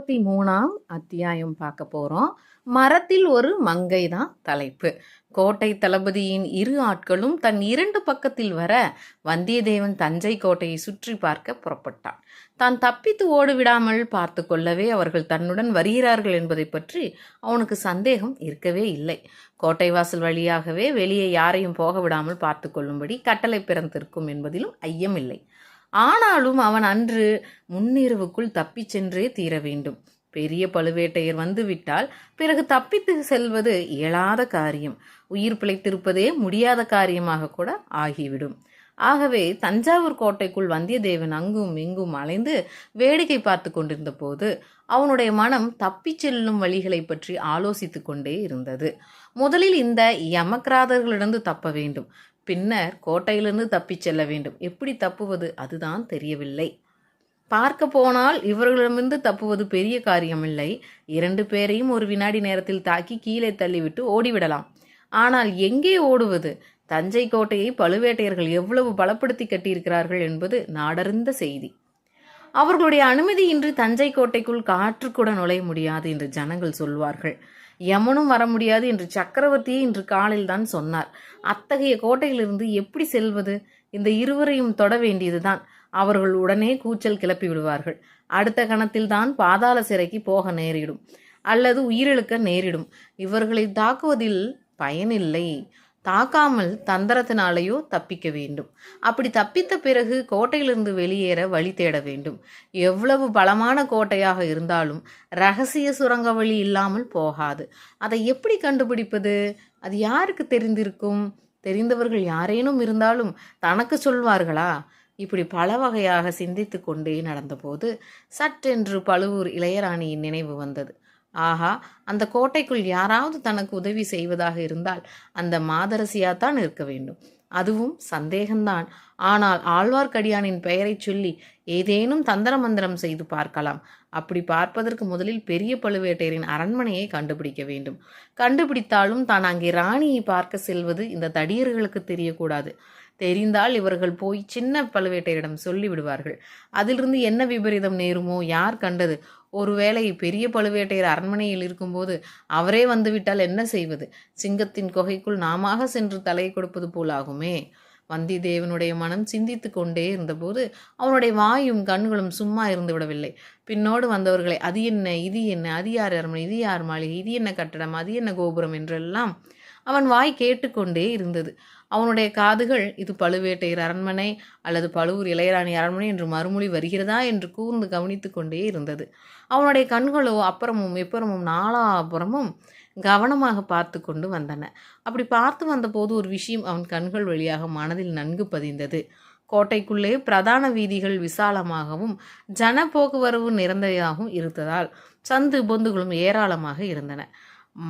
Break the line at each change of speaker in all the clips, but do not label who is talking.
இருபத்தி மூணாம் அத்தியாயம் பார்க்க போகிறோம் மரத்தில் ஒரு மங்கை தான் தலைப்பு. கோட்டை தளபதியின் இரு ஆட்களும் தன் இரண்டு பக்கத்தில் வர வந்தியத்தேவன் தஞ்சை கோட்டையை சுற்றி பார்க்க புறப்பட்டான். தான் தப்பித்து ஓடிவிடாமல் பார்த்து கொள்ளவே அவர்கள் தன்னுடன் வருகிறார்கள் என்பதை பற்றி அவனுக்கு சந்தேகம் இருக்கவே இல்லை. கோட்டை வாசல் வழியாகவே வெளியே யாரையும் போக விடாமல் பார்த்து கொள்ளும்படி கட்டளை பிறந்திருக்கும் என்பதிலும் ஐயமில்லை. ஆனாலும் அவன் அன்று முன்னிரவுக்குள் தப்பிச் சென்றே தீர வேண்டும். பெரிய பழுவேட்டையர் வந்துவிட்டால் பிறகு தப்பித்து செல்வது இயலாத காரியம். உயிர் பிழைத்திருப்பதே முடியாத காரியமாக கூட ஆகிவிடும். ஆகவே தஞ்சாவூர் கோட்டைக்குள் வந்தியத்தேவன் அங்கும் இங்கும் அலைந்து வேடிக்கை பார்த்து கொண்டிருந்த போது அவனுடைய மனம் தப்பிச் செல்லும் வழிகளை பற்றி ஆலோசித்து கொண்டே இருந்தது. முதலில் இந்த யமக்ராதர்களிடந்து தப்ப வேண்டும். பின்னர் கோட்டையிலிருந்து தப்பிச் செல்ல வேண்டும். எப்படி தப்புவது? அதுதான் தெரியவில்லை. பார்க்க போனால் இவர்களிடமிருந்து தப்புவது பெரிய காரியமில்லை. இரண்டு பேரையும் ஒரு வினாடி நேரத்தில் தாக்கி கீழே தள்ளிவிட்டு ஓடிவிடலாம். ஆனால் எங்கே ஓடுவது? தஞ்சை கோட்டையை பழுவேட்டையர்கள் எவ்வளவு பலப்படுத்தி கட்டியிருக்கிறார்கள் என்பது நாடறிந்த செய்தி. அவர்களுடைய அனுமதியின்றி தஞ்சை கோட்டைக்குள் காற்று கூட நுழைய முடியாது என்று ஜனங்கள் சொல்வார்கள். யமனும் வர முடியாது என்று சக்கரவர்த்தியே இன்று காலையில் தான் சொன்னார். அத்தகைய கோட்டையிலிருந்து எப்படி செல்வது? இந்த இருவரையும் தொட வேண்டியதுதான். அவர்கள் உடனே கூச்சல் கிளப்பி விடுவார்கள். அடுத்த கணத்தில் தான் பாதாள சிறைக்கு போக நேரிடும். அல்லது உயிரிழக்க நேரிடும். இவர்களை தாக்குவதில் பயனில்லை. தாக்காமல் தந்திரத்தினாலேயோ தப்பிக்க வேண்டும். அப்படி தப்பித்த பிறகு கோட்டையிலிருந்து வெளியேற வழி தேட வேண்டும். எவ்வளவு பலமான கோட்டையாக இருந்தாலும் ரகசிய சுரங்க வழி இல்லாமல் போகாது. அதை எப்படி கண்டுபிடிப்பது? அது யாருக்கு தெரிந்திருக்கும்? தெரிந்தவர்கள் யாரேனும் இருந்தாலும் தனக்கு சொல்வார்களா? இப்படி பல வகையாக சிந்தித்து கொண்டே நடந்தபோது சட்டென்று பழுவூர் இளையராணியின் நினைவு வந்தது. ஆஹா அந்த கோட்டைக்குள் யாராவது தனக்கு உதவி செய்வதாக இருந்தால் அந்த மாதரசியாத்தான் இருக்க வேண்டும். அதுவும் சந்தேகம்தான். ஆனால் ஆழ்வார்க்கடியானின் பெயரைச் சொல்லி ஏதேனும் தந்திர மந்திரம் செய்து பார்க்கலாம். அப்படி பார்ப்பதற்கு முதலில் பெரிய பழுவேட்டையரின் அரண்மனையை கண்டுபிடிக்க வேண்டும். கண்டுபிடித்தாலும் தான் அங்கே ராணியை பார்க்க செல்வது இந்த தடியர்களுக்கு தெரியக்கூடாது. தெரிந்தால் இவர்கள் போய் சின்ன பழுவேட்டையரிடம் சொல்லிவிடுவார்கள். அதிலிருந்து என்ன விபரீதம் நேருமோ? யார் கண்டது? ஒருவேளை பெரிய பழுவேட்டையர் அரண்மனையில் இருக்கும்போது அவரே வந்துவிட்டால் என்ன செய்வது? சிங்கத்தின் குகைக்குள் நாமாக சென்று தலையை கொடுப்பது போலாகுமே வந்திதேவனுடைய மனம் சிந்தித்து கொண்டே இருந்தபோது அவனுடைய வாயும் கண்களும் சும்மா இருந்து விடவில்லை. பின்னோடு வந்தவர்களை அது என்ன? இது என்ன? அது யார் அரண்மனை? இது யார் மாளிகை? இது என்ன கட்டடம்? அது என்ன கோபுரம்? என்றெல்லாம் அவன் வாய் கேட்டுக்கொண்டே இருந்தது. அவனுடைய காதுகள் இது பழுவேட்டையர் அரண்மனை அல்லது பழுவூர் இளையராணி அரண்மனை என்று மறுமொழி வருகிறதா என்று கூர்ந்து கவனித்து கொண்டே இருந்தது. அவனுடைய கண்களோ அப்புறமும் எப்புறமும் நாலாபுறமும் கவனமாக பார்த்து கொண்டு வந்தன. அப்படி பார்த்து வந்தபோது ஒரு விஷயம் அவன் கண்கள் வழியாக மனதில் நன்கு பதிந்தது. கோட்டைக்குள்ளே பிரதான வீதிகள் விசாலமாகவும் ஜன போக்குவரவு நிரந்தரையாகவும் இருந்ததால் சந்து பொந்துகளும் ஏராளமாக இருந்தன.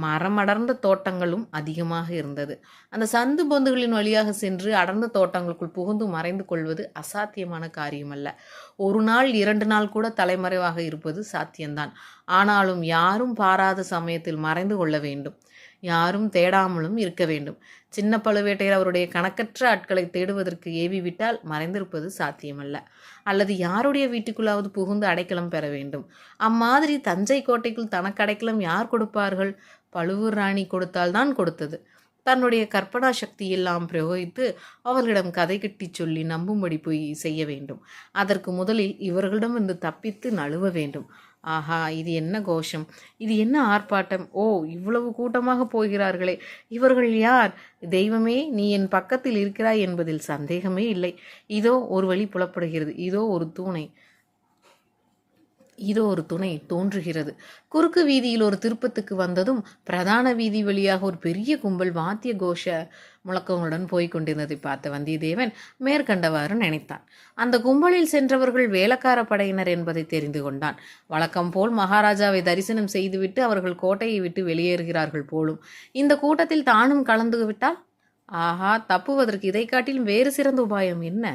மரமடர்ந்த தோட்டங்களும் அதிகமாக இருந்தது. அந்த சந்து பொந்துகளின் வழியாக சென்று அடர்ந்த தோட்டங்களுக்குள் புகுந்து மறைந்து கொள்வது அசாத்தியமான காரியமல்ல. ஒரு நாள் இரண்டு நாள் கூட தலைமறைவாக இருப்பது சாத்தியம்தான். ஆனாலும் யாரும் பாராத சமயத்தில் மறைந்து கொள்ள வேண்டும். யாரும் தேடாமலும் இருக்க வேண்டும். சின்ன பழுவேட்டையர் அவருடைய கணக்கற்ற ஆட்களை தேடுவதற்கு ஏவி விட்டால் மறைந்திருப்பது சாத்தியமல்ல. அல்லது யாருடைய வீட்டுக்குள்ளாவது புகுந்து அடைக்கலம் பெற வேண்டும்? அம்மாதிரி தஞ்சை கோட்டைக்குள் தனக்கு அடைக்கலம் யார் கொடுப்பார்கள்? பழுவூர் ராணி கொடுத்தால்தான் கொடுத்தது. தன்னுடைய கற்பனா சக்தி எல்லாம் பிரயோகித்து அவர்களிடம் கதை கட்டி சொல்லி நம்பும்படி போய் செய்ய வேண்டும். அதற்கு முதலில் இவர்களிடமிருந்து தப்பித்து நழுவ வேண்டும். ஆஹா இது என்ன கோஷம்? இது என்ன ஆர்ப்பாட்டம்? ஓ இவ்வளவு கூட்டமாக போகிறார்களே. இவர்கள் யார்? தெய்வமே நீ என் பக்கத்தில் இருக்கிறாய் என்பதில் சந்தேகமே இல்லை. இதோ ஒரு வழி புலப்படுகிறது. இதோ ஒரு தூணை. இதோ ஒரு துணை தோன்றுகிறது. குறுக்கு வீதியில் ஒரு திருப்பத்துக்கு வந்ததும் பிரதான வீதி வழியாக ஒரு பெரிய கும்பல் வாத்திய கோஷ முழக்கங்களுடன் போய்க் கொண்டிருந்ததை பார்த்த வந்தியத்தேவன் மேற்கண்டவாறு நினைத்தான். அந்த கும்பலில் சென்றவர்கள் வேலக்கார படையினர் என்பதை தெரிந்து கொண்டான். வழக்கம் போல் மகாராஜாவை தரிசனம் செய்துவிட்டு அவர்கள் கோட்டையை விட்டு வெளியேறுகிறார்கள் போலும். இந்த கூட்டத்தில் தானும் கலந்து விட்டால்? ஆஹா தப்புவதற்கு இதை காட்டிலும் வேறு சிறந்த உபாயம் என்ன?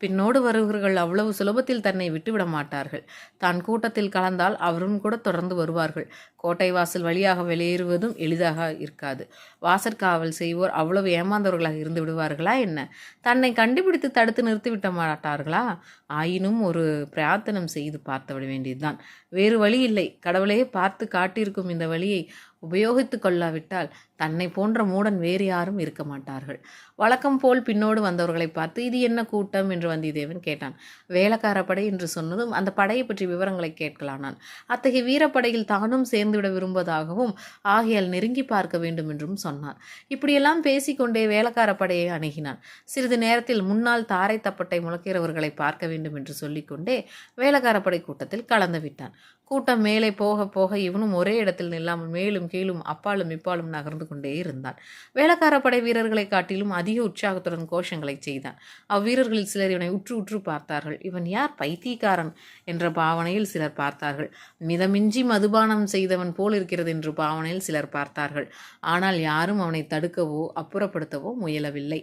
பின்னோடு வருபவர்கள் அவ்வளவு சுலபத்தில் தன்னை விட்டுவிட மாட்டார்கள். தான் கூட்டத்தில் கலந்தால் அவரும் கூட தொடர்ந்து வருவார்கள். கோட்டை வாசல் வழியாக வெளியேறுவதும் எளிதாக இருக்காது. வாசற்காவல் செய்வோர் அவ்வளவு ஏமாந்தவர்களாக இருந்து விடுவார்களா என்ன? தன்னை கண்டுபிடித்து தடுத்து நிறுத்திவிட்ட மாட்டார்களா? ஆயினும் ஒரு பிரார்த்தனம் செய்து பார்த்து விட வேண்டியதுதான். வேறு வழி இல்லை. கடவுளே பார்த்து காட்டியிருக்கும் இந்த வழியை உபயோகித்து கொள்ளாவிட்டால் தன்னை போன்ற மூடன் வேறு யாரும் இருக்க மாட்டார்கள். வழக்கம் போல் பின்னோடு வந்தவர்களை பார்த்து இது என்ன கூட்டம்? என்று வந்தியத்தேவன் கேட்டான். வேலைக்கார படை என்று சொன்னதும் அந்த படையை பற்றி விவரங்களை கேட்கலானான். அத்தகைய வீரப்படையில் தானும் சேர்ந்துவிட விரும்புவதாகவும் ஆகையால் நெருங்கி பார்க்க வேண்டும் என்றும் சொன்னான். இப்படியெல்லாம் பேசிக்கொண்டே வேலைக்கார படையை அணுகினான். சிறிது நேரத்தில் முன்னால் தாரை தப்பட்டை முழக்கிறவர்களை பார்க்க வேண்டும் என்று சொல்லிக்கொண்டே வேலைக்கார படை கூட்டத்தில் கலந்து விட்டான். கூட்டம் மேலே போக போக இவனும் ஒரே இடத்தில் நில்லாமல் மேலும் கீழும் அப்பாலும் இப்பாலும் நகர்ந்து கொண்டே இருந்தான். வேலைக்கார படை வீரர்களை காட்டிலும் அதிக உற்சாகத்துடன் கோஷங்களை செய்தான். அவ்வீரர்களில் சிலர் இவனை உற்று உற்று பார்த்தார்கள். இவன் யார்? பைத்தியக்காரன் என்ற பாவனையில் சிலர் பார்த்தார்கள். மிதமிஞ்சி மதுபானம் செய்தவன் போல் இருக்கிறது என்று பாவனையில் சிலர் பார்த்தார்கள். ஆனால் யாரும் அவனை தடுக்கவோ அப்புறப்படுத்தவோ முயலவில்லை.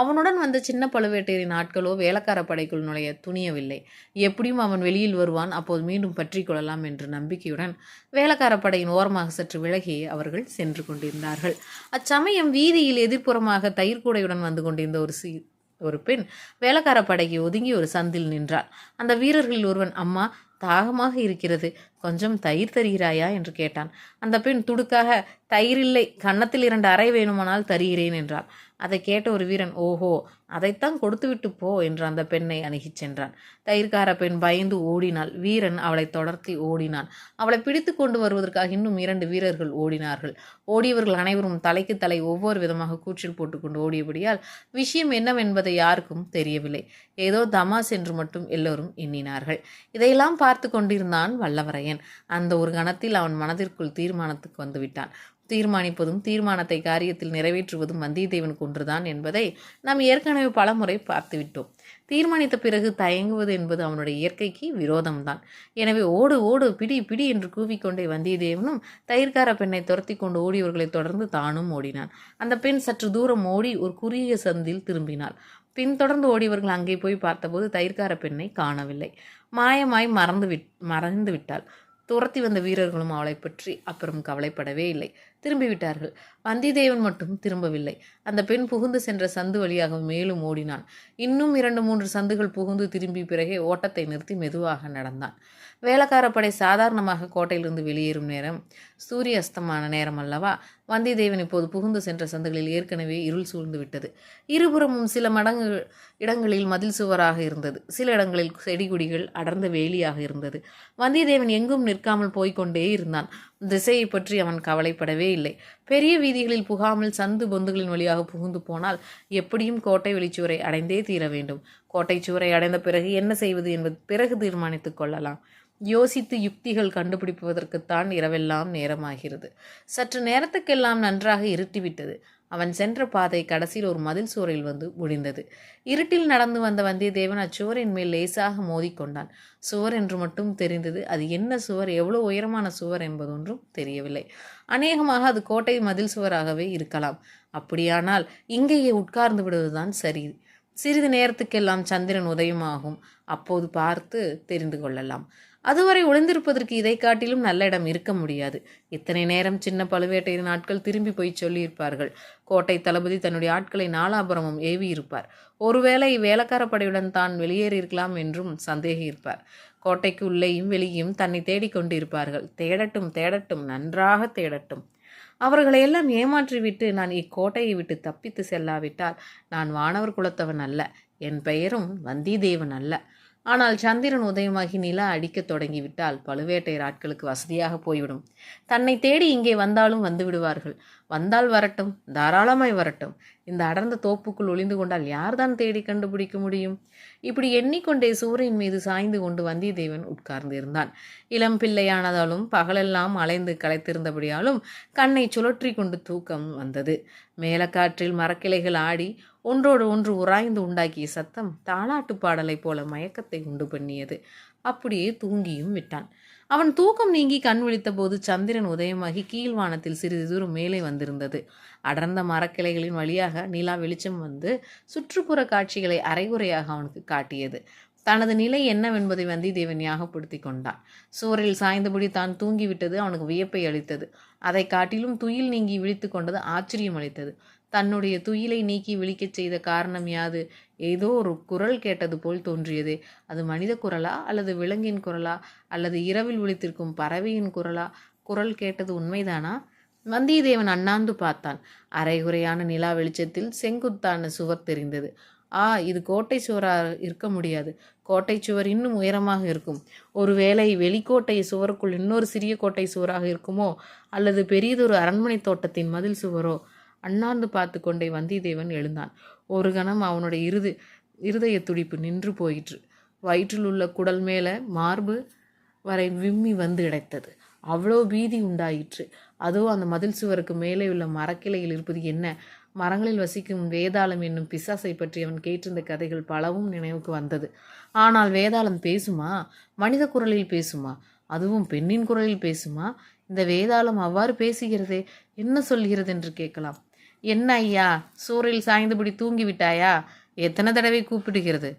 அவனுடன் வந்த சின்ன பழுவேட்டையரின் ஆட்களோ வேலைக்கார படைக்குள் நுழைய துணியவில்லை. எப்படியும் அவன் வெளியில் வருவான் அப்போது மீண்டும் பற்றி கொள்ளலாம் என்ற நம்பிக்கையுடன் வேலைக்கார படையின் ஓரமாக சற்று விலகி அவர்கள் சென்று கொண்டிருந்தார்கள். அச்சமயம் வீதியில் எதிர்ப்புறமாக தயிர்கூடையுடன் வந்து கொண்டிருந்த ஒரு சீ ஒரு பெண் வேலைக்கார படைக்கு ஒதுங்கி ஒரு சந்தில் நின்றாள். அந்த வீரர்களில் ஒருவன் அம்மா தாகமாக இருக்கிறது. கொஞ்சம் தயிர் தருகிறாயா? என்று கேட்டான். அந்த பெண் துடுக்காக தயிர் இல்லை. கன்னத்தில் இரண்டு அறை வேணுமானால் தருகிறேன் என்றாள். அதை கேட்ட ஒரு வீரன் ஓஹோ அதைத்தான் கொடுத்துவிட்டு போ என்று அந்த பெண்ணை அணுகிச் சென்றான். தயிர்கார பெண் பயந்து ஓடினாள். வீரன் அவளை தொடர்த்தி ஓடினான். அவளை பிடித்து கொண்டு வருவதற்காக இன்னும் இரண்டு வீரர்கள் ஓடினார்கள். ஓடியவர்கள் அனைவரும் தலைக்கு தலை ஒவ்வொரு விதமாக கூச்சல் போட்டுக்கொண்டு ஓடியபடியால் விஷயம் என்னவென்பதை யாருக்கும் தெரியவில்லை. ஏதோ தமாஸ் என்று மட்டும் எல்லோரும் எண்ணினார்கள். இதையெல்லாம் பார்த்து கொண்டிருந்தான் வல்லவரையன். அந்த ஒரு கணத்தில் அவன் மனதிற்குள் தீர்மானத்துக்கு வந்துவிட்டான். தீர்மானிப்பதும் தீர்மானத்தை காரியத்தில் நிறைவேற்றுவதும் வந்தியத்தேவனுக்கு ஒன்றுதான் என்பதை நாம் ஏற்கனவே பலமுறை பார்த்துவிட்டோம். தீர்மானித்த பிறகு தயங்குவது என்பது அவனுடைய இயற்கைக்கு விரோதம்தான். எனவே ஓடு ஓடு பிடி பிடி என்று கூவிக்கொண்டே வந்தியத்தேவனும் தயிர்கார பெண்ணை துரத்தி கொண்டு ஓடியவர்களை தொடர்ந்து தானும் ஓடினான். அந்த பெண் சற்று தூரம் ஓடி ஒரு குறுகிய சந்தில் திரும்பினாள். பின்தொடர்ந்து ஓடியவர்கள் அங்கே போய் பார்த்தபோது தயிர்கார பெண்ணை காணவில்லை. மாயமாய் மறந்து விட் மறந்து விட்டாள் துரத்தி வந்த வீரர்களும் அவளை பற்றி அப்புறம் கவலைப்படவே இல்லை. திரும்பிவிட்டார்கள். வந்திதேவன் மட்டும் திரும்பவில்லை. அந்த பெண் புகுந்து சென்ற சந்து வழியாக மேலும் ஓடினான். இன்னும் இரண்டு மூன்று சந்துகள் புகுந்து திரும்பி பிறகே ஓட்டத்தை நிறுத்தி மெதுவாக நடந்தான். வேலைக்காரப்படை சாதாரணமாக கோட்டையிலிருந்து வெளியேறும் நேரம் சூரிய அஸ்தமான நேரம் அல்லவா? வந்தியத்தேவன் இப்போது புகுந்து சென்ற சந்துகளில் ஏற்கனவே இருள் சூழ்ந்து விட்டது. இருபுறமும் சில மடங்கு இடங்களில் மதில் சுவராக இருந்தது. சில இடங்களில் செடிகுடிகள் அடர்ந்த வேலியாக இருந்தது. வந்தியத்தேவன் எங்கும் நிற்காமல் போய்க்கொண்டே இருந்தான். திசையை பற்றி அவன் கவலைப்படவே இல்லை. பெரிய வீதிகளில் புகாமல் சந்து பொந்துகளின் வழியாக புகுந்து போனால் எப்படியும் கோட்டை வெளிச்சுவரை அடைந்தே தீர வேண்டும். கோட்டை சுவரை அடைந்த பிறகு என்ன செய்வது என்பது பிறகு தீர்மானித்துக் கொள்ளலாம். யோசித்து யுக்திகள் கண்டுபிடிப்பதற்குத்தான் இரவெல்லாம் நேரமாகிறது. சற்று நேரத்துக்கெல்லாம் நன்றாக இருட்டிவிட்டது. அவன் சென்ற பாதை கடைசியில் ஒரு மதில் சுவரில் வந்து முடிந்தது இருட்டில் நடந்து வந்த வந்தியத்தேவன் அச்சுவரின் மேல் லேசாக மோதிக்கொண்டான். சுவர் என்று மட்டும் தெரிந்தது. அது என்ன சுவர்? எவ்வளோ உயரமான சுவர் என்பதொன்றும் தெரியவில்லை. அநேகமாக அது கோட்டை மதில் சுவராகவே இருக்கலாம். அப்படியானால் இங்கேயே உட்கார்ந்து விடுவதுதான் சரி. சிறிது நேரத்துக்கெல்லாம் சந்திரன் உதயமாகும். அப்போது பார்த்து தெரிந்து கொள்ளலாம். அதுவரை ஒளிந்திருப்பதற்கு இதை காட்டிலும் நல்ல இடம் இருக்க முடியாது. இத்தனை நேரம் சின்ன பழுவேட்டையின் ஆட்கள் திரும்பி போய் சொல்லியிருப்பார்கள். கோட்டை தளபதி தன்னுடைய ஆட்களை நாலாபுரமும் ஏவியிருப்பார். ஒருவேளை வேலைக்கார படையுடன் தான் வெளியேறியிருக்கலாம் என்றும் சந்தேகியிருப்பார். கோட்டைக்கு உள்ளேயும் வெளியும் தன்னை தேடிக்கொண்டிருப்பார்கள் தேடட்டும் தேடட்டும் நன்றாக தேடட்டும். அவர்களை எல்லாம் ஏமாற்றிவிட்டு நான் இக்கோட்டையை விட்டு தப்பித்து செல்லாவிட்டால் நான் வானவர் குலத்தவன் அல்ல. என் பெயரும் வந்திதேவன் அல்ல. ஆனால் சந்திரன் உதயமாகி நிலா அடிக்கத் தொடங்கிவிட்டால் பழுவேட்டை ஆட்களுக்கு வசதியாக போய்விடும். தன்னை தேடி இங்கே வந்தாலும் வந்து விடுவார்கள். வந்தால் வரட்டும் தாராளமாய் வரட்டும். இந்த அடர்ந்த தோப்புக்குள் ஒளிந்து கொண்டால் யார்தான் தேடி கண்டுபிடிக்க முடியும்? இப்படி எண்ணிக்கொண்டே சூரியன் மீது சாய்ந்து கொண்டு வந்தியத்தேவன் உட்கார்ந்து இருந்தான் இளம் பிள்ளையானதாலும் பகலெல்லாம் அலைந்து களைத்திருந்தபடியாலும் கண்ணை சுழற்றி கொண்டு தூக்கம் வந்தது. மேலக்காற்றில் மரக்கிளைகள் ஆடி ஒன்றோடு ஒன்று உராய்ந்து உண்டாக்கிய சத்தம் தாலாட்டு பாடலைப் போல மயக்கத்தை உண்டு பண்ணியது. அப்படியே தூங்கியும் விட்டான். அவன் தூக்கம் நீங்கி கண் விழித்தபோது சந்திரன் உதயமாகி கீழ்வானத்தில் சிறிது தூரம் மேலே வந்திருந்தது. அடர்ந்த மரக்கிளைகளின் வழியாக நிலா வெளிச்சம் வந்து சுற்றுப்புற காட்சிகளை அரைகுறையாக அவனுக்கு காட்டியது. தனது நிலை என்னவென்பதை வந்தியத்தேவன் ஞாபகப்படுத்தி கொண்டான். சுவரில் சாய்ந்தபடி தான் தூங்கிவிட்டது அவனுக்கு வியப்பை அளித்தது. அதை காட்டிலும் துயில் நீங்கி விழித்து கொண்டது ஆச்சரியம் அளித்தது. தன்னுடைய துயிலை நீக்கி விழிக்கச் செய்த காரணம் யாது? ஏதோ ஒரு குரல் கேட்டது போல் தோன்றியதே. அது மனித குரலா அல்லது விலங்கின் குரலா அல்லது இரவில் விழித்திருக்கும் பறவையின் குரலா? குரல் கேட்டது உண்மைதானா? வந்தியத்தேவன் அண்ணாந்து பார்த்தான். அரைகுறையான நிலா வெளிச்சத்தில் செங்குத்தான சுவர் தெரிந்தது. ஆ இது கோட்டை சுவராக இருக்க முடியாது. கோட்டை சுவர் இன்னும் உயரமாக இருக்கும். ஒருவேளை வெளிக்கோட்டை சுவருக்குள் இன்னொரு சிறிய கோட்டை சுவராக இருக்குமோ? அல்லது பெரியதொரு அரண்மனை தோட்டத்தின் மதில் சுவரோ? அண்ணாந்து பார்த்து கொண்டே வந்தியத்தேவன் எழுந்தான். ஒரு கணம் அவனுடைய இருது இருதய துடிப்பு நின்று போயிற்று. வயிற்றில் உள்ள குடல் மேலே மார்பு வரை விம்மி வந்து கிடைத்தது. அவ்வளோ பீதி உண்டாயிற்று. அதோ அந்த மதில் சுவருக்கு மேலே உள்ள மரக்கிளையில் இருப்பது என்ன? மரங்களில் வசிக்கும் வேதாளம் என்னும் பிசாசை பற்றி அவன் கேட்டிருந்த கதைகள் பலவும் நினைவுக்கு வந்தது. ஆனால் வேதாளம் பேசுமா? மனித குரலில் பேசுமா? அதுவும் பெண்ணின் குரலில் பேசுமா? இந்த வேதாளம் அவ்வாறு பேசுகிறதே? என்ன சொல்கிறது என்று கேட்கலாம். என்ன ஐயா சூறையில் சாய்ந்தபடி தூங்கி விட்டாயா? எத்தனை தடவை கூப்பிடுகிறது?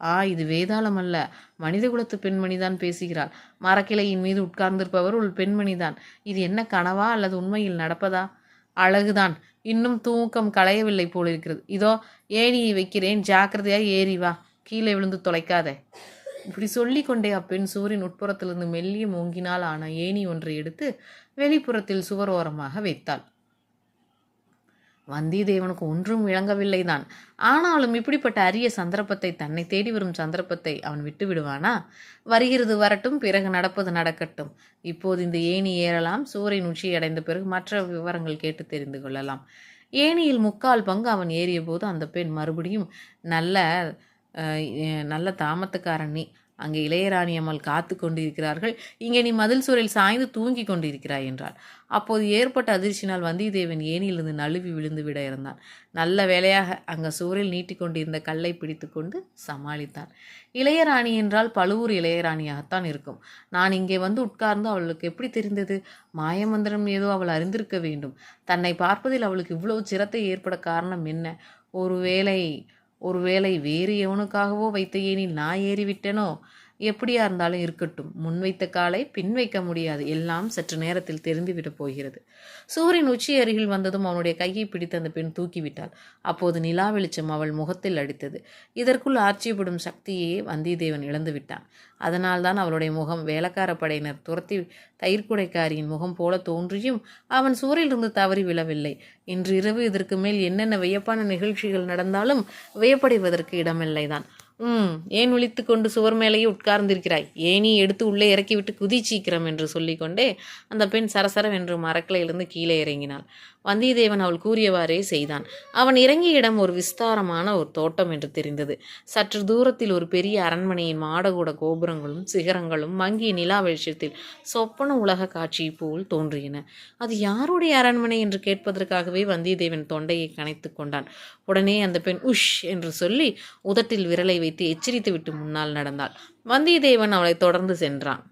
ஆ இது வேதாளம் அல்ல. மனித குலத்து பெண்மணிதான் பேசுகிறாள். மரக்கிளையின் மீது உட்கார்ந்திருப்பவர் ஒரு பெண்மணிதான். இது என்ன கனவா அல்லது உண்மையில் நடப்பதா? அழகுதான். இன்னும் தூக்கம் களையவில்லை போலிருக்கிறது. இதோ ஏணியை வைக்கிறேன். ஜாக்கிரதையாக ஏறி வா. கீழே விழுந்து தொலைக்காதே. இப்படி சொல்லிக்கொண்டே அப்பெண் சூரியன் உட்புறத்திலிருந்து மெல்லிய மூங்கினால் ஆன ஏணி ஒன்றை எடுத்து வெளிப்புறத்தில் சுவர் ஓரமாக வைத்தாள். வந்தியத்தேவனுக்கு ஒன்றும் விளங்கவில்லைதான். ஆனாலும் இப்படிப்பட்ட அரிய சந்தர்ப்பத்தை தன்னை தேடி வரும் சந்தர்ப்பத்தை அவன் விட்டு விடுவானா? வருகிறது வரட்டும் பிறகு நடப்பது நடக்கட்டும். இப்போது இந்த ஏணி ஏறலாம் சூரியன் உச்சியை அடைந்த பிறகு மற்ற விவரங்கள் கேட்டு தெரிந்து கொள்ளலாம். ஏணியில் முக்கால் பங்கு அவன் ஏறிய போது அந்த பெண் மறுபடியும் நல்ல நல்ல தாமத்துக்காரன் அங்கே இளையராணி அம்மாள் காத்து கொண்டிருக்கிறார்கள். இங்கே நீ மதில் சுவரில் சாய்ந்து தூங்கி கொண்டிருக்கிறாய் என்றாள். அப்போது ஏற்பட்ட அதிர்ச்சினால் வந்தியத்தேவன் ஏனியிலிருந்து நழுவி விழுந்து விட இருந்தான் நல்ல வேலையாக அங்கே சுவரில் நீட்டிக்கொண்டிருந்த கல்லை பிடித்து கொண்டு சமாளித்தான். இளையராணி என்றால் பழுவூர் இளையராணியாகத்தான் இருக்கும். நான் இங்கே வந்து உட்கார்ந்து அவளுக்கு எப்படி தெரிந்தது? மாயமந்திரம் ஏதோ அவள் அறிந்திருக்க வேண்டும். தன்னை பார்ப்பதில் அவளுக்கு இவ்வளவு சிரத்தை ஏற்பட காரணம் என்ன? ஒருவேளை ஒருவேளை வேறு எவனுக்காகவோ வைத்த ஏனில் நான் ஏறிவிட்டேனோ? எப்படியா இருந்தாலும் இருக்கட்டும். முன்வைத்த காலை பின் வைக்க முடியாது. எல்லாம் சற்று நேரத்தில் தெரிந்துவிடப் போகிறது. சூரியன் உச்சி அருகில் வந்ததும் அவனுடைய கையை பிடித்து அந்த பெண் தூக்கிவிட்டாள். அப்போது நிலா வெளிச்சம் அவள் முகத்தில் அடித்தது. இதற்குள் ஆட்சியப்படும் சக்தியே வந்தியத்தேவன் இழந்து விட்டான். அதனால்தான் அவளுடைய முகம் வேலைக்கார படையினர் துரத்தி தயிர்குடைக்காரியின் முகம் போல தோன்றியும் அவன் சுவரிலிருந்து தவறி விழவில்லை. இன்று இரவு இதற்கு மேல் என்னென்ன வியப்பான நிகழ்ச்சிகள் நடந்தாலும் வியப்படைவதற்கு இடமில்லைதான். ம் ஏன் விழித்து கொண்டு சுவர் மேலேயே உட்கார்ந்திருக்கிறாய்? ஏனி எடுத்து உள்ளே இறக்கிவிட்டு குதி சீக்கிரம் என்று சொல்லிக்கொண்டே அந்த பெண் சரசரவென்று மரக்கிளையிலிருந்து கீழே இறங்கினாள். வந்தியத்தேவன் அவள் கூறியவாறே செய்தான். அவன் இறங்கிய இடம் ஒரு விஸ்தாரமான ஒரு தோட்டம் என்று தெரிந்தது. சற்று தூரத்தில் ஒரு பெரிய அரண்மனையின் மாடகூட கோபுரங்களும் சிகரங்களும் மங்கிய நிலா வெளிச்சத்தில் சொப்பன உலக காட்சி போல் தோன்றியன. அது யாருடைய அரண்மனை என்று கேட்பதற்காகவே வந்தியத்தேவன் தொண்டையை கனைத்து கொண்டான். உடனே அந்த பெண் உஷ் என்று சொல்லி உதட்டில் விரலை வைத்து எச்சரித்து விட்டு முன்னால் நடந்தாள். வந்தியத்தேவன் அவளை தொடர்ந்து சென்றான்.